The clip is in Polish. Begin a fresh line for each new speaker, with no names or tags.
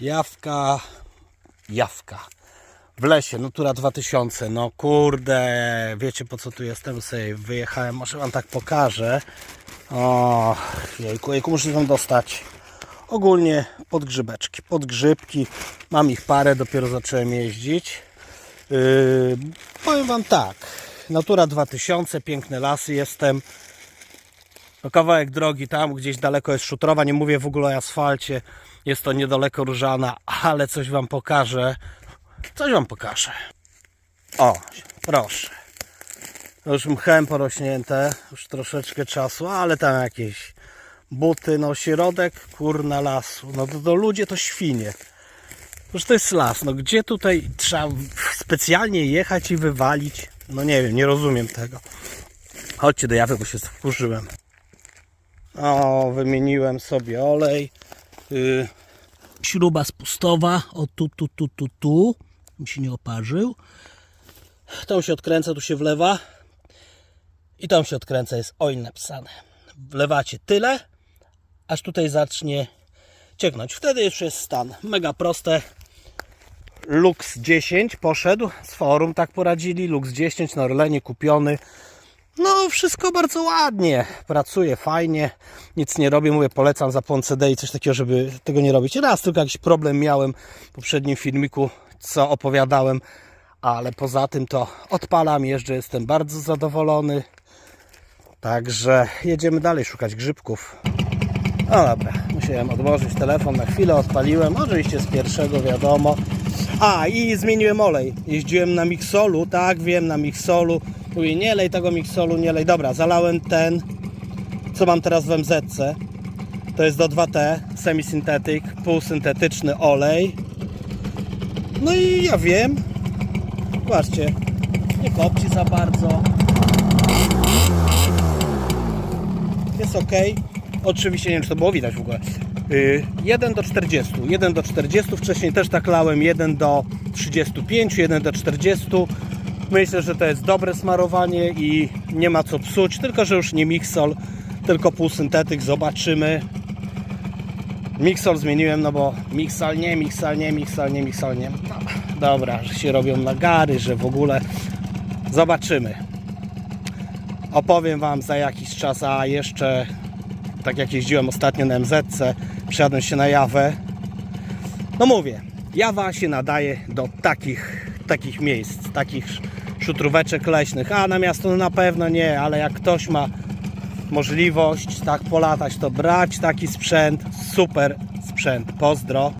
Jawka, jawka. W lesie, Natura 2000. No kurde, wiecie po co tu jestem? Sobie wyjechałem, może wam tak pokażę. O, jejku, jejku, muszę tam dostać. Ogólnie podgrzybeczki, podgrzybki. Mam ich parę, dopiero zacząłem jeździć. Yy, powiem wam tak. Natura 2000, piękne lasy jestem. No kawałek drogi tam, gdzieś daleko jest Szutrowa, nie mówię w ogóle o asfalcie, jest to niedaleko Różana, ale coś Wam pokażę, coś Wam pokażę. O, proszę. No już mchem porośnięte, już troszeczkę czasu, ale tam jakieś buty, no środek, kurna lasu, no to, to ludzie to świnie. Już to jest las, no gdzie tutaj trzeba specjalnie jechać i wywalić? No nie wiem, nie rozumiem tego. Chodźcie do jawy, bo się wkurzyłem. O, wymieniłem sobie olej. Y, śruba spustowa. O, tu, tu, tu, tu, tu. Mi się nie oparzył. Tą się odkręca, tu się wlewa. I tą się odkręca, jest oil napisane. Wlewacie tyle, aż tutaj zacznie cieknąć. Wtedy już jest stan. Mega proste. Lux 10 poszedł z forum, tak poradzili. Lux 10 na Orlenie kupiony. No, wszystko bardzo ładnie. Pracuje fajnie. Nic nie robię. Mówię, polecam zapłon CD i coś takiego, żeby tego nie robić. Raz tylko jakiś problem miałem w poprzednim filmiku, co opowiadałem, ale poza tym to odpalam, jeżdżę, jestem bardzo zadowolony. Także jedziemy dalej szukać grzybków. No dobra, musiałem odłożyć telefon na chwilę, odpaliłem, oczywiście z pierwszego wiadomo. A i zmieniłem olej. Jeździłem na Mixolu, tak wiem, na Mixolu. Mówię, nie lej tego Mixolu, nie lej. Dobra, zalałem ten, co mam teraz w MZC. To jest do 2T, semisyntetyk, półsyntetyczny olej. No i ja wiem. Zobaczcie, nie kopci za bardzo. jest ok. Oczywiście nie wiem, czy to było widać w ogóle. Yy, 1 do 40. 1 do 40. Wcześniej też tak lałem 1 do 35, 1 do 40. Myślę, że to jest dobre smarowanie i nie ma co psuć. Tylko, że już nie Mixol, tylko półsyntetyk. Zobaczymy. Mixol zmieniłem, no bo Mixal nie, Mixal nie, Mixal nie, Mixal nie. No, dobra, że się robią nagary, że w ogóle zobaczymy opowiem Wam za jakiś czas, a jeszcze tak jak jeździłem ostatnio na MZC, przejadłem się na Jawę. No mówię, Jawa się nadaje do takich, takich miejsc, takich szutróweczek leśnych, a na miasto no na pewno nie, ale jak ktoś ma możliwość tak polatać, to brać taki sprzęt, super sprzęt, pozdro.